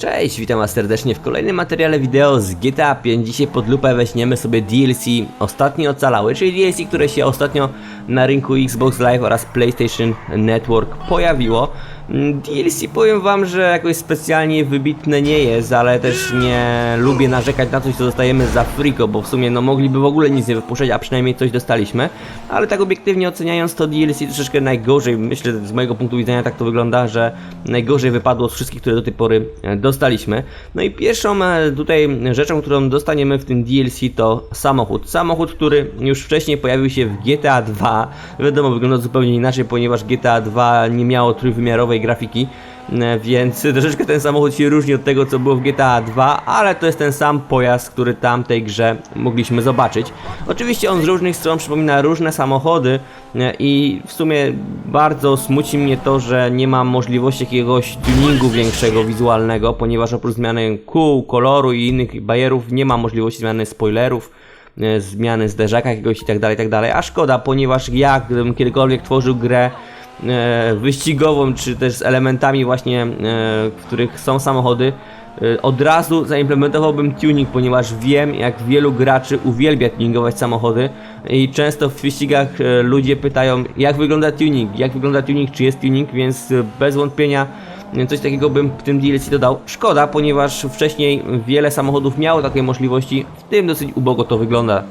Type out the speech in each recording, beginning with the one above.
Cześć, witam was serdecznie w kolejnym materiale wideo z GTA 5. Dzisiaj pod lupę weźmiemy sobie DLC ostatnio ocalały, czyli DLC, które się ostatnio na rynku Xbox Live oraz PlayStation Network pojawiło. Mm, DLC powiem wam, że jakoś specjalnie wybitne nie jest, ale też nie lubię narzekać na coś, co dostajemy za friko, bo w sumie no mogliby w ogóle nic nie wypuszczać, a przynajmniej coś dostaliśmy. Ale tak obiektywnie oceniając to DLC troszeczkę najgorzej, myślę z mojego punktu widzenia tak to wygląda, że najgorzej wypadło z wszystkich, które do tej pory e, dostaliśmy. No i pierwszą e, tutaj rzeczą, którą dostaniemy w tym DLC to samochód. Samochód, który już wcześniej pojawił się w GTA 2. Wiadomo, wygląda zupełnie inaczej, ponieważ GTA 2 nie miało trójwymiarowej grafiki. e, Więc troszeczkę ten samochód się różni od tego, co było w GTA 2, ale to jest ten sam pojazd, który tam tej grze mogliśmy zobaczyć. Oczywiście on z różnych stron przypomina różne samochody e, i w sumie bardzo smuci mnie to, że nie mam możliwości jakiegoś tuningu większego, wizualnego, ponieważ oprócz zmiany kół, koloru i innych bajerów nie ma możliwości zmiany spoilerów e, zmiany zderzaka jakiegoś i tak dalej, tak dalej. A szkoda, ponieważ ja gdybym kiedykolwiek tworzył grę wyścigową, czy też z elementami właśnie, e, w których są samochody, e, od razu zaimplementowałbym tuning, ponieważ wiem, jak wielu graczy uwielbia tuningować samochody i często w wyścigach e, ludzie pytają, jak wygląda tuning, jak wygląda tuning, czy jest tuning, więc e, bez wątpienia e, coś takiego bym w tym DLC dodał. Szkoda, ponieważ wcześniej wiele samochodów miało takie możliwości, w tym dosyć ubogo to wygląda.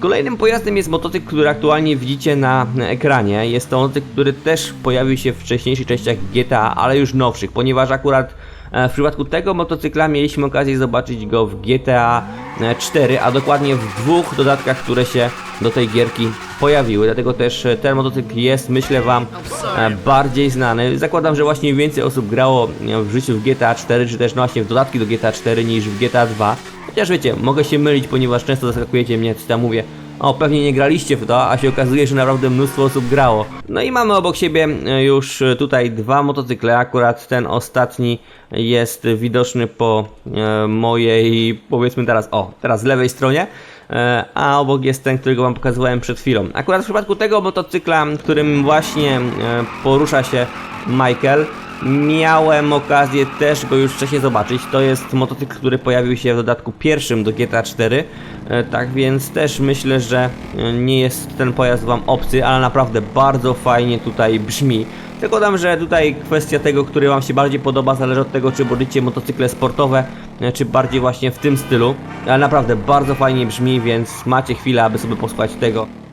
Kolejnym pojazdem jest motocykl, który aktualnie widzicie na ekranie. Jest to motocykl, który też pojawił się w wcześniejszych częściach GTA, ale już nowszych, ponieważ akurat e, w przypadku tego motocykla mieliśmy okazję zobaczyć go w GTA 4, a dokładnie w dwóch dodatkach, które się do tej gierki pojawiły. Dlatego też e, ten motocykl jest, myślę Wam, e, bardziej znany. Zakładam, że właśnie więcej osób grało w życiu w GTA 4, czy też no właśnie w dodatki do GTA 4 niż w GTA 2. Chociaż wiecie, mogę się mylić, ponieważ często zaskakujecie mnie, co tam mówię. O, pewnie nie graliście w to, a się okazuje, że naprawdę mnóstwo osób grało. No i mamy obok siebie e, już e, tutaj dwa motocykle. Akurat ten ostatni jest widoczny po e, mojej, powiedzmy teraz, o, teraz lewej stronie. A obok jest ten, którego wam pokazywałem przed chwilą. Akurat w przypadku tego motocykla, którym właśnie porusza się Michael, miałem okazję też go już wcześniej zobaczyć. To jest motocykl, który pojawił się w dodatku pierwszym do GTA 4. E, Tak więc też myślę, że e, nie jest ten pojazd wam obcy, ale naprawdę bardzo fajnie tutaj brzmi. Tylko dam, że tutaj kwestia tego, który wam się bardziej podoba, zależy od tego, czy wolicie motocykle sportowe, e, czy bardziej właśnie w tym stylu. Ale naprawdę bardzo fajnie brzmi, więc macie chwilę, aby sobie posłuchać tego.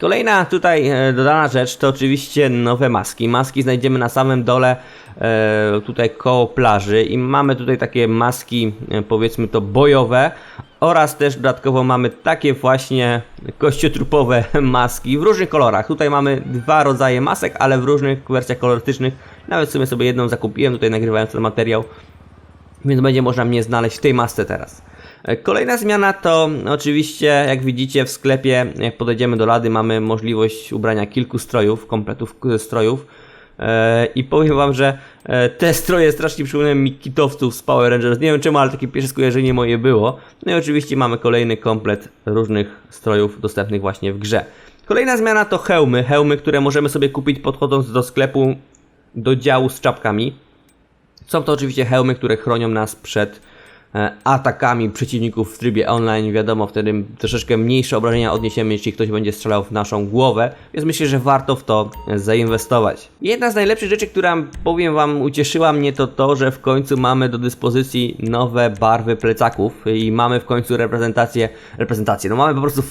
Kolejna tutaj e, dodana rzecz to oczywiście nowe maski. Maski znajdziemy na samym dole, e, tutaj koło plaży i mamy tutaj takie maski, e, powiedzmy to bojowe oraz też dodatkowo mamy takie właśnie kościotrupowe maski w różnych kolorach. Tutaj mamy dwa rodzaje masek, ale w różnych wersjach kolorystycznych. Nawet sobie sobie jedną zakupiłem tutaj nagrywając ten materiał, więc będzie można mnie znaleźć w tej masce teraz. E, Kolejna zmiana to oczywiście, jak widzicie w sklepie, jak podejdziemy do lady, mamy możliwość ubrania kilku strojów, kompletów k- strojów. E, I powiem wam, że e, te stroje strasznie przypominają mi kitowców z Power Rangers. Nie wiem czemu, ale takie pierwsze skojarzenie moje było. No i oczywiście mamy kolejny komplet różnych strojów dostępnych właśnie w grze. Kolejna zmiana to hełmy. Hełmy, które możemy sobie kupić podchodząc do sklepu do działu z czapkami. Są to oczywiście hełmy, które chronią nas przed e, atakami przeciwników w trybie online. Wiadomo, wtedy troszeczkę mniejsze obrażenia odniesiemy, jeśli ktoś będzie strzelał w naszą głowę, więc myślę, że warto w to e, zainwestować. Jedna z najlepszych rzeczy, która powiem Wam ucieszyła mnie, to to, że w końcu mamy do dyspozycji nowe barwy plecaków i mamy w końcu reprezentację, reprezentację, no mamy po prostu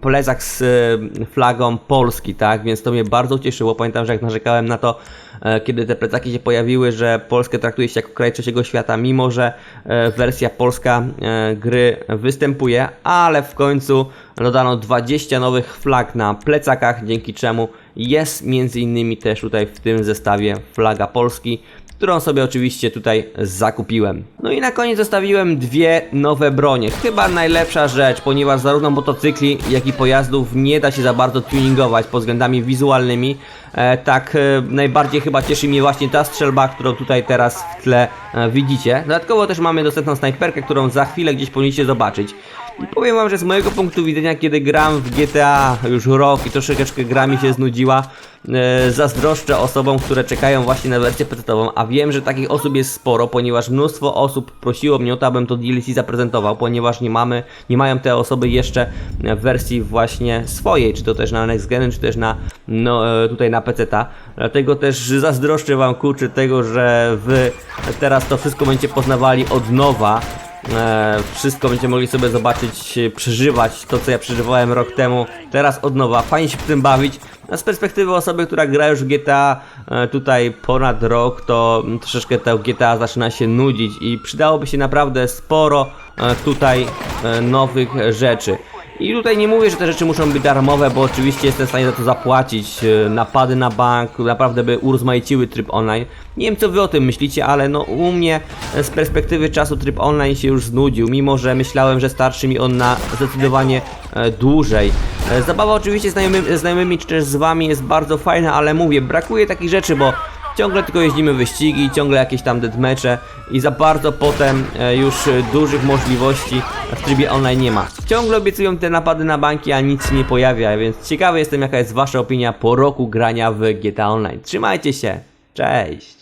plecak z e, flagą Polski, tak, więc to mnie bardzo ucieszyło. Pamiętam, że jak narzekałem na to, e, kiedy te plecaki się pojawiły, że Polskę traktuje się jako kraj trzeciego świata, mimo że e, wersja polska e, gry występuje, ale w końcu dodano 20 nowych flag na plecakach, dzięki czemu jest między innymi też tutaj w tym zestawie flaga Polski którą sobie oczywiście tutaj zakupiłem. No i na koniec zostawiłem dwie nowe bronie. Chyba najlepsza rzecz, ponieważ zarówno motocykli, jak i pojazdów nie da się za bardzo tuningować pod względami wizualnymi. E, tak e, najbardziej chyba cieszy mnie właśnie ta strzelba, którą tutaj teraz w tle e, widzicie. Dodatkowo też mamy dostępną snajperkę, którą za chwilę gdzieś powinniście zobaczyć. I powiem wam, że z mojego punktu widzenia, kiedy gram w GTA już rok i troszeczkę gra mi się znudziła, zazdroszczę osobom, które czekają właśnie na wersję PC-ową, a wiem, że takich osób jest sporo, ponieważ mnóstwo osób prosiło mnie o to, abym to DLC zaprezentował, ponieważ nie mamy, nie mają te osoby jeszcze w wersji właśnie swojej, czy to też na Next Gen, czy też na, no, tutaj na PC-ta. Dlatego też zazdroszczę wam kurczę tego, że wy teraz to wszystko będziecie poznawali od nowa. E, wszystko będziecie mogli sobie zobaczyć, przeżywać to, co ja przeżywałem rok temu, teraz od nowa. Fajnie się w tym bawić. Z perspektywy osoby, która gra już GTA e, tutaj ponad rok, to troszeczkę to GTA zaczyna się nudzić i przydałoby się naprawdę sporo e, tutaj e, nowych rzeczy. I tutaj nie mówię, że te rzeczy muszą być darmowe, bo oczywiście jestem w stanie za to zapłacić. e, Napady na bank naprawdę by urozmaiciły tryb online. Nie wiem co wy o tym myślicie, ale no u mnie e, z perspektywy czasu tryb online się już znudził, mimo że myślałem, że starczy mi on na zdecydowanie e, dłużej. Zabawa oczywiście z znajomymi czy też z wami jest bardzo fajna, ale mówię, brakuje takich rzeczy, bo ciągle tylko jeździmy wyścigi, ciągle jakieś tam deathmatche i za bardzo potem e, już e, dużych możliwości w trybie online nie ma. Ciągle obiecują te napady na banki, a nic się nie pojawia, więc ciekawy jestem jaka jest wasza opinia po roku grania w GTA Online. Trzymajcie się, cześć!